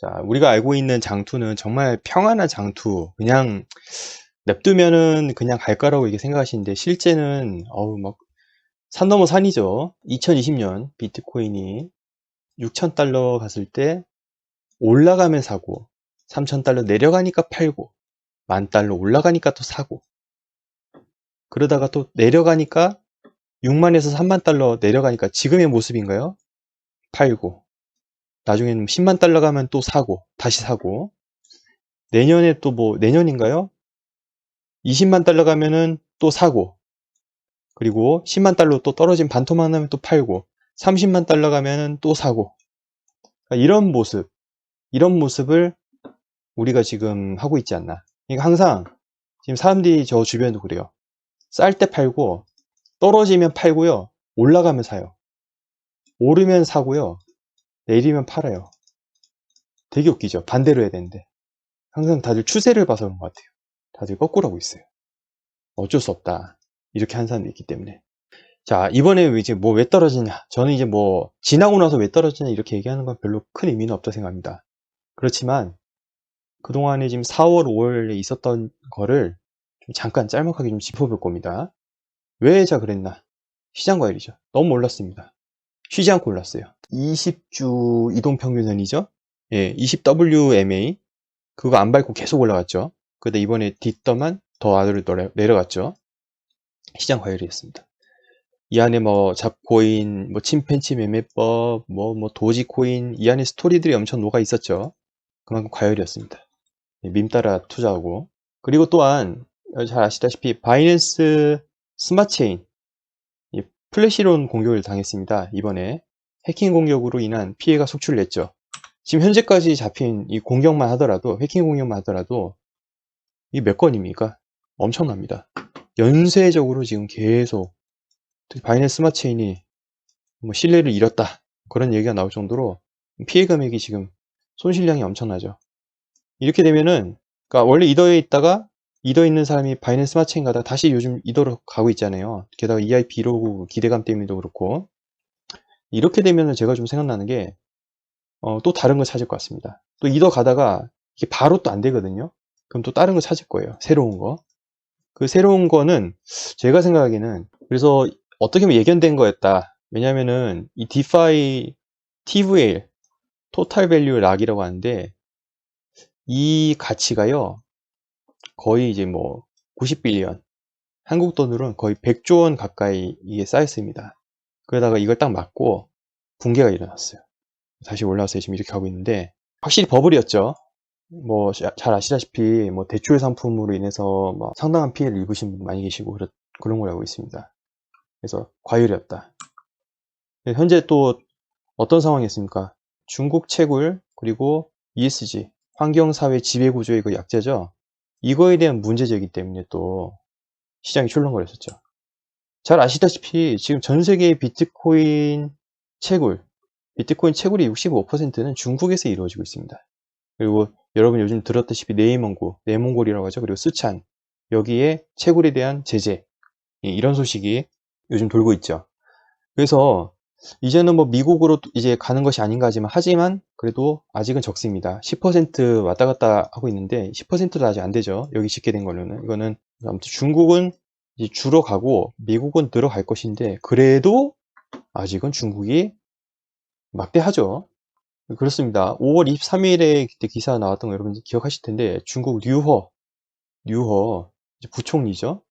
자, 우리가 알고 있는 장투는 정말 평안한 장투. 그냥 냅두면은 그냥 갈 거라고 이렇게 생각하시는데 실제는 어우 막 산 넘어 산이죠. 2020년 비트코인이 6,000달러 갔을 때 올라가면 사고 3,000달러 내려가니까 팔고 만 달러 올라가니까 또 사고 그러다가 또 내려가니까 6만에서 3만 달러 내려가니까 지금의 모습인가요? 팔고 나중에는 10만 달러 가면 또 사고 다시 사고. 내년에 또 뭐 내년인가요? 20만 달러 가면은 또 사고. 그리고 10만 달러 또 떨어진 반토막 나면 또 팔고 30만 달러 가면은 또 사고. 그러니까 이런 모습 이런 모습을 우리가 지금 하고 있지 않나. 그러니까 항상 지금 사람들이 저 주변에도 그래요. 쌀 때 팔고 떨어지면 팔고요. 올라가면 사요. 오르면 사고요 내리면 팔아요 되게 웃기죠 반대로 해야 되는데 항상 다들 추세를 봐서 그런 것 같아요 다들 거꾸로 하고 있어요 어쩔 수 없다 이렇게 한 사람도 있기 때문에. 자, 이번에 이제 뭐 왜 떨어지냐. 저는 이제 뭐 지나고 나서 왜 떨어지냐 이렇게 얘기하는 건 별로 큰 의미는 없다 생각합니다. 그렇지만 그동안에 지금 4월, 5월에 있었던 거를 좀 잠깐 짤막하게 좀 짚어볼 겁니다. 왜 자 그랬나? 시장 과열이죠. 너무 올랐습니다. 쉬지 않고 올랐어요. 20주 이동평균선이죠. 예, 20WMA. 그거 안 밟고 계속 올라갔죠. 근데 이번에 뒷떠만 더 아래로 내려갔죠. 시장 과열이었습니다. 이 안에 뭐 잡코인, 뭐 침팬치 매매법, 뭐, 뭐 도지코인, 이 안에 스토리들이 엄청 녹아 있었죠. 그만큼 과열이었습니다. 밈 따라 투자하고. 그리고 또한 잘 아시다시피 바이낸스 스마트체인 플래시론 공격을 당했습니다. 이번에 해킹 공격으로 인한 피해가 속출됐죠. 지금 현재까지 잡힌 이 공격만 하더라도 해킹 공격만 하더라도 이 몇 건입니까? 엄청납니다. 연쇄적으로 지금 계속 바이낸스 스마트 체인이 뭐 신뢰를 잃었다 그런 얘기가 나올 정도로 피해 금액이 지금 손실량이 엄청나죠. 이렇게 되면은 그러니까 원래 이더에 있다가 이더 있는 사람이 바이낸스 스마트 체인 가다가 다시 요즘 이더로 가고 있잖아요. 게다가 EIP 1호 기대감 때문에도 그렇고 이렇게 되면은 제가 좀 생각나는 게 어, 또 다른 거 찾을 것 같습니다. 또 이더 가다가 이게 바로 또 안 되거든요. 그럼 또 다른 거 찾을 거예요. 새로운 거. 그 새로운 거는 제가 생각하기에는 그래서 어떻게 보면 예견된 거였다. 왜냐면은 이 디파이 TVL 토탈 밸류 락이라고 하는데 이 가치가요 거의 이제 뭐 90빌리언 한국 돈으로는 거의 100조 원 가까이 이게 쌓였습니다. 그러다가 이걸 딱 맞고 붕괴가 일어났어요. 다시 올라와서 지금 이렇게 하고 있는데 확실히 버블이었죠. 뭐 잘 아시다시피 뭐 대출 상품으로 인해서 뭐 상당한 피해를 입으신 분 많이 계시고 그런 그런 걸 알고 있습니다. 그래서 과열이었다. 네, 현재 또 어떤 상황이었습니까? 중국 채굴 그리고 ESG 환경사회 지배구조의 그 약재죠. 이거에 대한 문제제이기 때문에 또 시장이 출렁거렸었죠. 잘 아시다시피 지금 전 세계의 비트코인 채굴, 비트코인 채굴의 65%는 중국에서 이루어지고 있습니다. 그리고 여러분 요즘 들었다시피 네이몽고, 네몽골이라고 하죠. 그리고 스찬 여기에 채굴에 대한 제재 이런 소식이 요즘 돌고 있죠. 그래서 이제는 뭐 미국으로 이제 가는 것이 아닌가 하지만 하지만 그래도 아직은 적습니다. 10% 왔다 갔다 하고 있는데 10%도 아직 안 되죠. 여기 짓게 된 걸로는 이거는 아무튼 중국은 이제 줄어 가고 미국은 들어갈 것인데 그래도 아직은 중국이 막대하죠. 그렇습니다. 5월 23일에 그때 기사 나왔던 거 여러분 기억하실 텐데 중국 류허, 류허 부총리죠.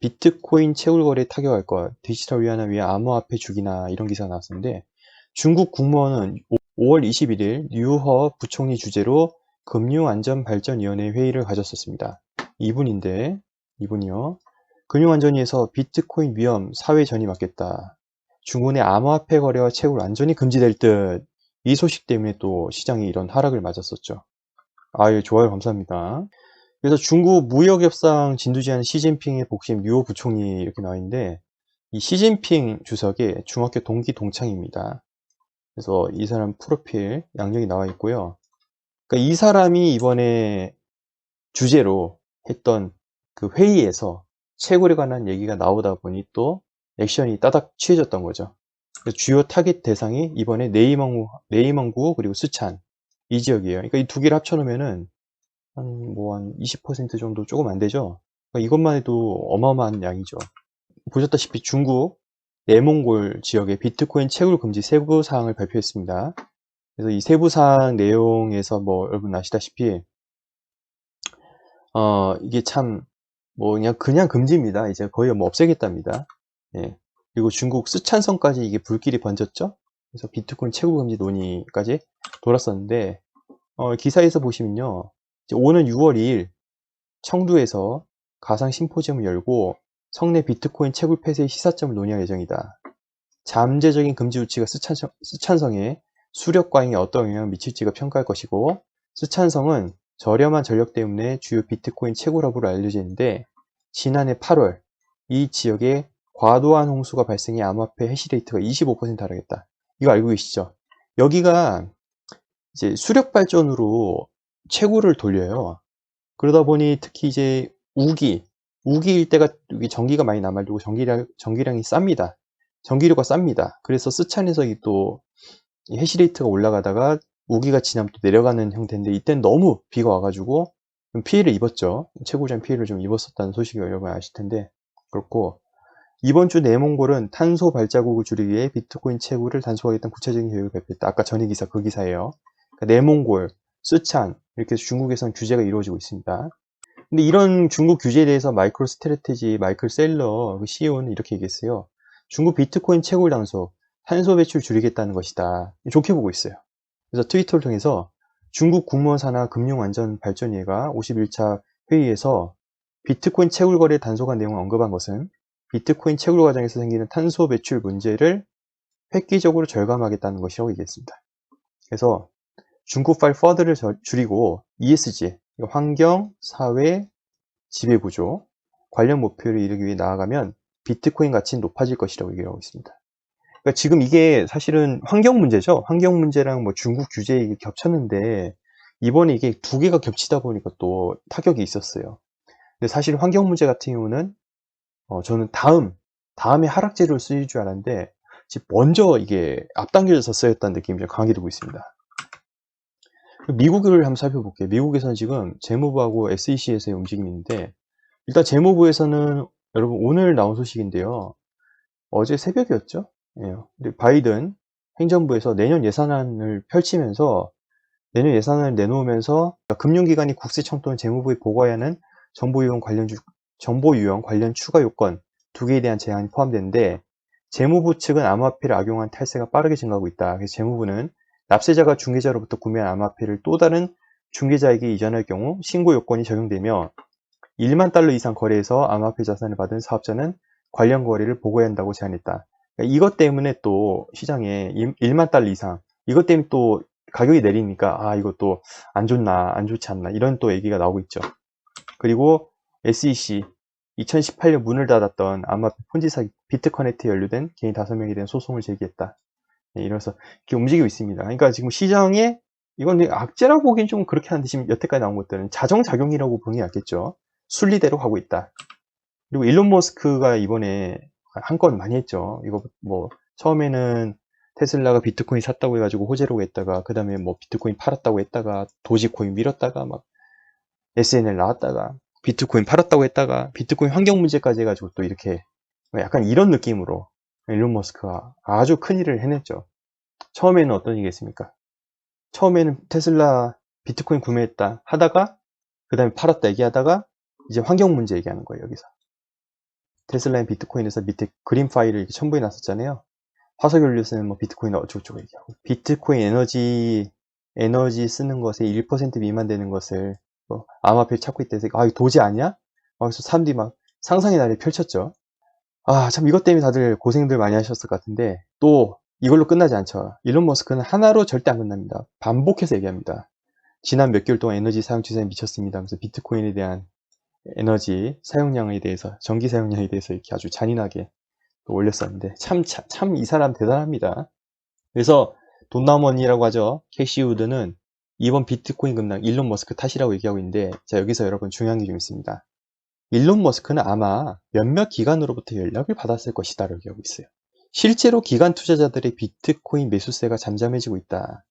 비트코인 채굴 거래 타격할 것, 디지털 위안화 위에 암호화폐 주기나 이런 기사 나왔었는데 중국 국무원은 5월 21일 류허 부총리 주재로 금융안전발전위원회 회의를 가졌었습니다. 이분인데 이분이요. 금융안전위에서 비트코인 위험 사회 전이 맞겠다. 중국의 암호화폐 거래와 채굴 완전히 금지될 듯 이 소식 때문에 또 시장이 이런 하락을 맞았었죠. 아유, 좋아요. 감사합니다. 그래서 중국 무역협상 진두지한 시진핑의 복심 류호 부총리 이렇게 나와 있는데 이 시진핑 주석의 중학교 동기 동창입니다. 그래서 이 사람 프로필 양력이 나와 있고요. 그러니까 이 사람이 이번에 주제로 했던 그 회의에서 채굴에 관한 얘기가 나오다 보니 또 액션이 따닥 취해졌던 거죠. 주요 타깃 대상이 이번에 네이망구, 네이망구 그리고 스찬 이 지역이에요. 그러니까 이 두 개를 합쳐놓으면은 한 뭐 한 20% 정도 조금 안 되죠. 그러니까 이것만 해도 어마어마한 양이죠. 보셨다시피 중국 내몽골 지역의 비트코인 채굴 금지 세부 사항을 발표했습니다. 그래서 이 세부 사항 내용에서 뭐 여러분 아시다시피 어 이게 참 뭐 그냥 그냥 금지입니다. 이제 거의 뭐 없애겠답니다. 예. 그리고 중국 쓰촨성까지 이게 불길이 번졌죠. 그래서 비트코인 채굴 금지 논의까지 돌았었는데 어, 기사에서 보시면요. 오는 6월 2일 청두에서 가상 심포지엄을 열고 성내 비트코인 채굴 폐쇄의 시사점을 논의할 예정이다. 잠재적인 금지 조치가 쓰촨성, 쓰촨성에 수력 과잉에 어떤 영향을 미칠지가 평가할 것이고 쓰촨성은 저렴한 전력 때문에 주요 비트코인 채굴업으로 알려져 있는데 지난해 8월 이 지역에 과도한 홍수가 발생해 암호화폐 해시레이트가 25% 하락했다. 이거 알고 계시죠? 여기가 이제 수력 발전으로 채굴을 돌려요. 그러다 보니 특히 이제 우기, 우기일 때가 여기 전기가 많이 남아들고 전기량, 전기량이 쌉니다. 전기료가 쌉니다. 그래서 스찬에서 또 해시레이트가 올라가다가 우기가 지나면 또 내려가는 형태인데 이때는 너무 비가 와가지고 피해를 입었죠. 최고장 피해를 좀 입었었다는 소식이 여러분 아실 텐데 그렇고 이번 주 내몽골은 탄소 발자국을 줄이기 위해 비트코인 채굴을 단속하겠다는 구체적인 계획을 발표했다. 아까 전에 기사 그 기사예요. 그러니까 내몽골, 스촨 이렇게 해서 중국에서는 규제가 이루어지고 있습니다. 근데 이런 중국 규제에 대해서 마이크로 스트레테지 마이클 셀러 그 CEO는 이렇게 얘기했어요. 중국 비트코인 채굴 단속, 탄소 배출 줄이겠다는 것이다. 좋게 보고 있어요. 그래서 트위터를 통해서 중국 국무원 산하 금융안전발전위회가 51차 회의에서 비트코인 채굴 거래 단속한 내용을 언급한 것은 비트코인 채굴 과정에서 생기는 탄소 배출 문제를 획기적으로 절감하겠다는 것이라고 얘기했습니다. 그래서 중국 파일 퍼드를 줄이고 ESG, 환경, 사회, 지배구조 관련 목표를 이루기 위해 나아가면 비트코인 가치는 높아질 것이라고 얘기하고 있습니다. 그러니까 지금 이게 사실은 환경 문제죠. 환경 문제랑 뭐 중국 규제 이게 겹쳤는데 이번에 이게 두 개가 겹치다 보니까 또 타격이 있었어요. 근데 사실 환경 문제 같은 경우는 어, 저는 다음 다음에 하락재료를 쓰일 줄 알았는데 먼저 이게 앞당겨져서 쓰였다는 느낌이 좀 강하게 들고 있습니다. 미국을 한번 살펴볼게요. 미국에서는 지금 재무부하고 SEC에서의 움직임인데 일단 재무부에서는 여러분 오늘 나온 소식인데요. 어제 새벽이었죠? 예. 바이든 행정부에서 내년 예산안을 펼치면서 내년 예산안을 내놓으면서 금융기관이 국세청 또는 재무부에 보고해야 하는 정보 유용 관련 주, 정보 유형 관련 추가 요건 두 개에 대한 제한이 포함되는데 재무부 측은 암호화폐를 악용한 탈세가 빠르게 증가하고 있다. 그래서 재무부는 납세자가 중개자로부터 구매한 암호화폐를 또 다른 중개자에게 이전할 경우 신고 요건이 적용되며 1만 달러 이상 거래해서 암호화폐 자산을 받은 사업자는 관련 거래를 보고해야 한다고 제안했다. 그러니까 이것 때문에 또 시장에 1만 달러 이상 이것 때문에 또 가격이 내리니까 아 이것도 안 좋나 안 좋지 않나 이런 또 얘기가 나오고 있죠. 그리고 SEC 2018년 문을 닫았던 암호화폐 폰지 사기 비트커넥트에 연루된 개인 5명에 대한 소송을 제기했다. 네, 이래서 이렇게 움직이고 있습니다. 그러니까 지금 시장에 이건 악재라고 보기엔 좀 그렇게 한데 지금 여태까지 나온 것들은 자정작용이라고 보는 게 낫겠죠. 순리대로 가고 있다. 그리고 일론 머스크가 이번에 한 건 많이 했죠. 이거 뭐 처음에는 테슬라가 비트코인 샀다고 해가지고 호재라고 했다가 그 다음에 뭐 비트코인 팔았다고 했다가 도지코인 밀었다가 막 SNL 나왔다가 비트코인 팔았다고 했다가 비트코인 환경 문제까지 해가지고 또 이렇게 약간 이런 느낌으로 일론 머스크가 아주 큰 일을 해냈죠. 처음에는 어떤 얘기했습니까? 처음에는 테슬라 비트코인 구매했다 하다가 그 다음에 팔았다 얘기하다가 이제 환경 문제 얘기하는 거예요 여기서 테슬라인 비트코인에서 밑에 그림 파일을 이렇게 첨부해 놨었잖아요. 화석 연료 쓰는 뭐 비트코인 어쩌고저쩌고 얘기하고. 비트코인 에너지 에너지 쓰는 것에 1% 미만 되는 것을 뭐 암호화폐 찾고 있다 해서 아 이거 도지 아니야? 막 그래서 사람들이 막 상상의 날이 펼쳤죠. 아 참 이것 때문에 다들 고생들 많이 하셨을 것 같은데 또 이걸로 끝나지 않죠. 일론 머스크는 하나로 절대 안 끝납니다. 반복해서 얘기합니다. 지난 몇 개월 동안 에너지 사용 추세에 미쳤습니다 그래서 비트코인에 대한 에너지 사용량에 대해서 전기 사용량에 대해서 이렇게 아주 잔인하게 올렸었는데 참참 이 사람 대단합니다. 그래서 돈나머니라고 하죠. 캐시 우드는 이번 비트코인 급락 일론 머스크 탓이라고 얘기하고 있는데 자 여기서 여러분 중요한 게 좀 있습니다. 일론 머스크는 아마 몇몇 기관으로부터 연락을 받았을 것이다 라고 얘기하고 있어요. 실제로 기관 투자자들의 비트코인 매수세가 잠잠해지고 있다.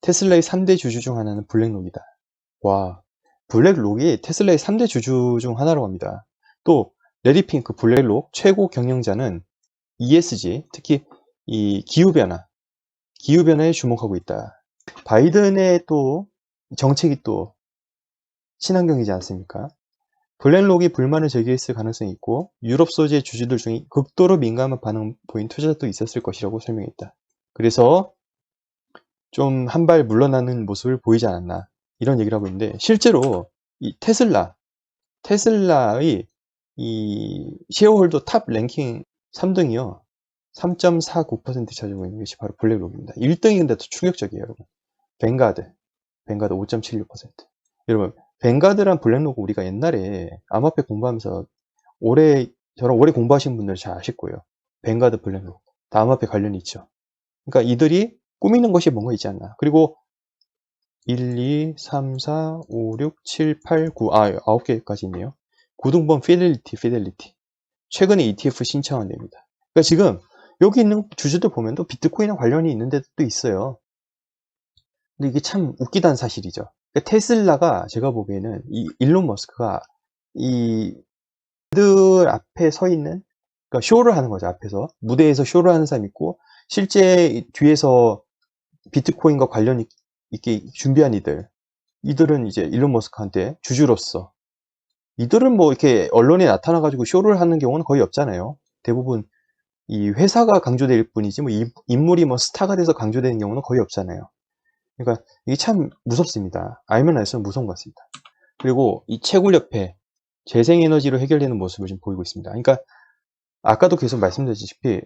테슬라의 3대 주주 중 하나는 블랙록이다. 와, 블랙록이 테슬라의 3대 주주 중 하나라고 합니다. 또 레디 핑크 블랙록 최고 경영자는 ESG, 특히 이 기후변화, 기후변화에 주목하고 있다. 바이든의 또 정책이 또 친환경이지 않습니까? 블랙록이 불만을 제기했을 가능성이 있고 유럽 소재 주주들 중에 극도로 민감한 반응 보인 투자자도 있었을 것이라고 설명했다. 그래서 좀 한 발 물러나는 모습을 보이지 않았나 이런 얘기를 하고 있는데 실제로 이 테슬라 테슬라의 이 쉐어홀더 탑 랭킹 3등이요. 3.49% 차지하고 있는 것이 바로 블랙록입니다. 1등인데도 충격적이에요 여러분. 뱅가드 뱅가드 5.76% 여러분 뱅가드란 블랙록 우리가 옛날에 암호화폐 공부하면서 오래 저랑 오래 공부하신 분들 잘 아실 거예요. 뱅가드 블랙록. 다 암호화폐 관련이 있죠. 그러니까 이들이 꾸미는 것이 뭔가 있지 않나. 그리고 1, 2, 3, 4, 5, 6, 7, 8, 9, 아, 9개까지 있네요. 9등번 피델리티, 피델리티. 최근에 ETF 신청한 데입니다. 그러니까 지금 여기 있는 주주들 보면 또 비트코인과 관련이 있는 데도 있어요. 근데 이게 참 웃기다는 사실이죠. 그러니까 테슬라가 제가 보기에는 이 일론 머스크가 이들 앞에 서 있는 그러니까 쇼를 하는 거죠. 앞에서 무대에서 쇼를 하는 사람 있고 실제 뒤에서 비트코인과 관련이 있게 준비한 이들 이들은 이제 일론 머스크한테 주주로서 이들은 뭐 이렇게 언론에 나타나 가지고 쇼를 하는 경우는 거의 없잖아요. 대부분 이 회사가 강조될 뿐이지 뭐 인물이 뭐 스타가 돼서 강조되는 경우는 거의 없잖아요. 그러니까 이게 참 무섭습니다. 알면 알수록 무서운 것 같습니다. 그리고 이 채굴협회 재생에너지로 해결되는 모습을 지금 보이고 있습니다. 그러니까 아까도 계속 말씀드렸다시피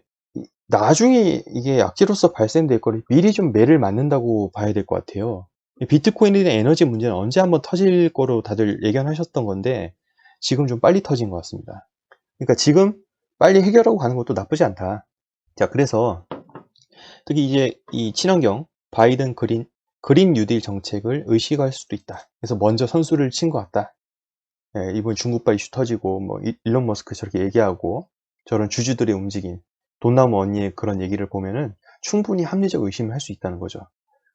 나중에 이게 악재로서 발생될 거를 미리 좀 매를 맞는다고 봐야 될 것 같아요. 비트코인에 대한 에너지 문제는 언제 한번 터질 거로 다들 예견하셨던 건데 지금 좀 빨리 터진 것 같습니다. 그러니까 지금 빨리 해결하고 가는 것도 나쁘지 않다. 자, 그래서 특히 이제 이 친환경 바이든 그린 그린 뉴딜 정책을 의식할 수도 있다. 그래서 먼저 선수를 친 것 같다. 예, 이번 중국발 이슈 터지고 뭐 일론 머스크 저렇게 얘기하고 저런 주주들의 움직임 돈나무 언니의 그런 얘기를 보면은 충분히 합리적 의심을 할 수 있다는 거죠.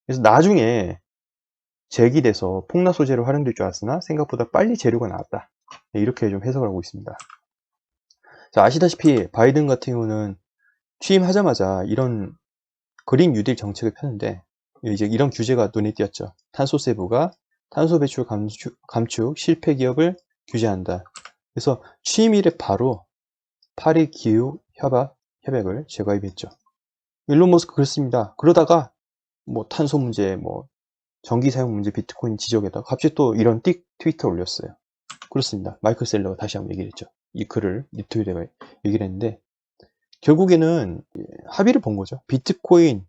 그래서 나중에 제기돼서 폭락 소재로 활용될 줄 알았으나 생각보다 빨리 재료가 나왔다. 네, 이렇게 좀 해석을 하고 있습니다. 자, 아시다시피 바이든 같은 경우는 취임하자마자 이런 그린 뉴딜 정책을 펴는데 이제 이런 규제가 눈에 띄었죠. 탄소 세부가 탄소 배출 감축, 감축 실패 기업을 규제한다. 그래서 취임 이래 바로 파리 기후 협약 협약을 재가입했죠. 일론 머스크 그렇습니다. 그러다가 뭐 탄소 문제, 뭐 전기 사용 문제, 비트코인 지적에다 갑자기 또 이런 띡 트위터 올렸어요. 그렇습니다. 마이클 셀러가 다시 한번 얘기를 했죠. 이 글을 리트윗에 얘기를 했는데 결국에는 합의를 본 거죠. 비트코인,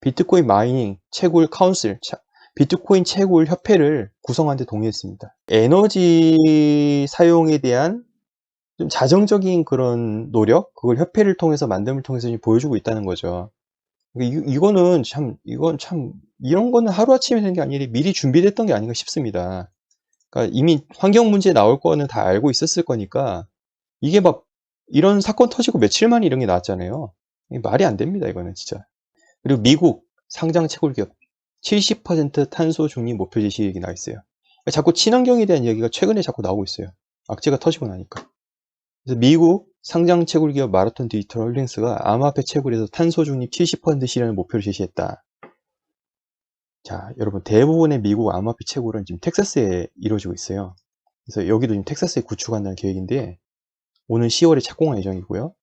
비트코인 마이닝 채굴 카운슬, 비트코인 채굴 협회를 구성하는 데 동의했습니다. 에너지 사용에 대한 좀 자정적인 그런 노력, 그걸 협회를 통해서 만듦을 통해서 보여주고 있다는 거죠. 이, 이거는 참, 이건 참, 이런 거는 하루아침에 되는 게 아니라 미리 준비됐던 게 아닌가 싶습니다. 그러니까 이미 환경 문제 나올 거는 다 알고 있었을 거니까, 이게 막, 이런 사건 터지고 며칠 만에 이런 게 나왔잖아요. 말이 안 됩니다, 이거는 진짜. 그리고 미국 상장 채굴 기업 70% 탄소 중립 목표 제시 얘기 나와 있어요. 자꾸 친환경에 대한 얘기가 최근에 자꾸 나오고 있어요. 악재가 터지고 나니까. 미국 상장 채굴 기업 마라톤 디지털 홀딩스가 암호화폐 채굴에서 탄소 중립 70% 실현을 목표로 제시했다. 자, 여러분 대부분의 미국 암호화폐 채굴은 지금 텍사스에 이루어지고 있어요. 그래서 여기도 지금 텍사스에 구축한다는 계획인데 오는 10월에 착공할 예정이고요.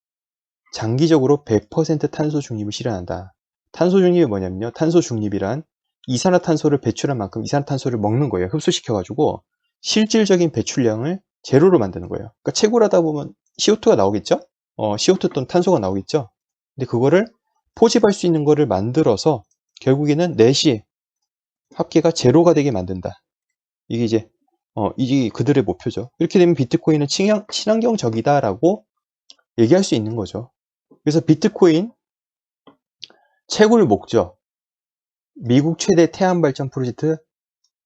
장기적으로 100% 탄소 중립을 실현한다. 탄소 중립이 뭐냐면요. 탄소 중립이란 이산화탄소를 배출한 만큼 이산화탄소를 먹는 거예요. 흡수시켜가지고 실질적인 배출량을 제로로 만드는 거예요. 그러니까 채굴하다 보면 CO2가 나오겠죠? 어, CO2 또는 탄소가 나오겠죠? 근데 그거를 포집할 수 있는 거를 만들어서 결국에는 내시 합계가 제로가 되게 만든다. 이게 이제 어, 이게 그들의 목표죠. 이렇게 되면 비트코인은 친환, 친환경적이다라고 얘기할 수 있는 거죠. 그래서 비트코인 채굴 목적, 미국 최대 태양 발전 프로젝트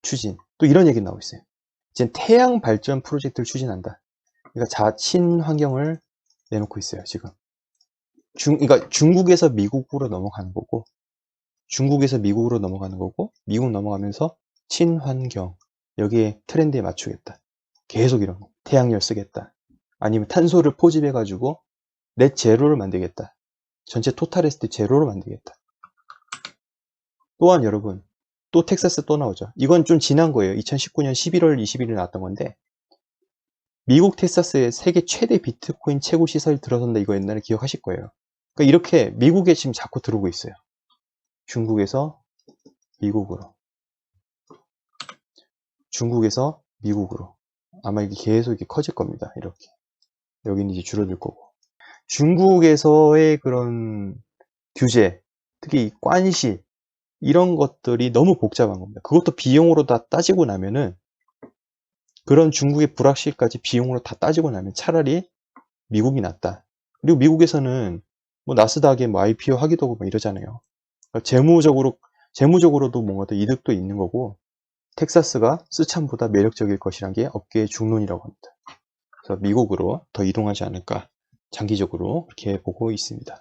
추진, 또 이런 얘기 나오고 있어요. 이제 태양 발전 프로젝트를 추진한다. 그러니까 자친 환경을 내놓고 있어요, 지금. 중, 그러니까 중국에서 미국으로 넘어가는 거고, 중국에서 미국으로 넘어가는 거고 미국 넘어가면서 친환경 여기에 트렌드에 맞추겠다. 계속 이런 거. 태양열 쓰겠다. 아니면 탄소를 포집해 가지고 넷 제로를 만들겠다. 전체 토탈 했을 때 제로로 만들겠다. 또한 여러분 또 텍사스 또 나오죠. 이건 좀 지난 거예요. 2019년 11월 20일에 나왔던 건데 미국 텍사스에 세계 최대 비트코인 채굴 시설이 들어선다 이거 옛날에 기억하실 거예요. 그러니까 이렇게 미국에 지금 자꾸 들어오고 있어요. 중국에서 미국으로. 중국에서 미국으로. 아마 이게 계속 이렇게 커질 겁니다. 이렇게. 여기는 이제 줄어들 거고. 중국에서의 그런 규제, 특히 이 관시, 이런 것들이 너무 복잡한 겁니다. 그것도 비용으로 다 따지고 나면은 그런 중국의 불확실까지 비용으로 다 따지고 나면 차라리 미국이 낫다. 그리고 미국에서는 뭐 나스닥에 뭐 IPO 하기도 하고 막 이러잖아요. 그러니까 재무적으로 재무적으로도 뭔가 더 이득도 있는 거고 텍사스가 스촨보다 매력적일 것이란 게 업계의 중론이라고 합니다. 그래서 미국으로 더 이동하지 않을까 장기적으로 그렇게 보고 있습니다.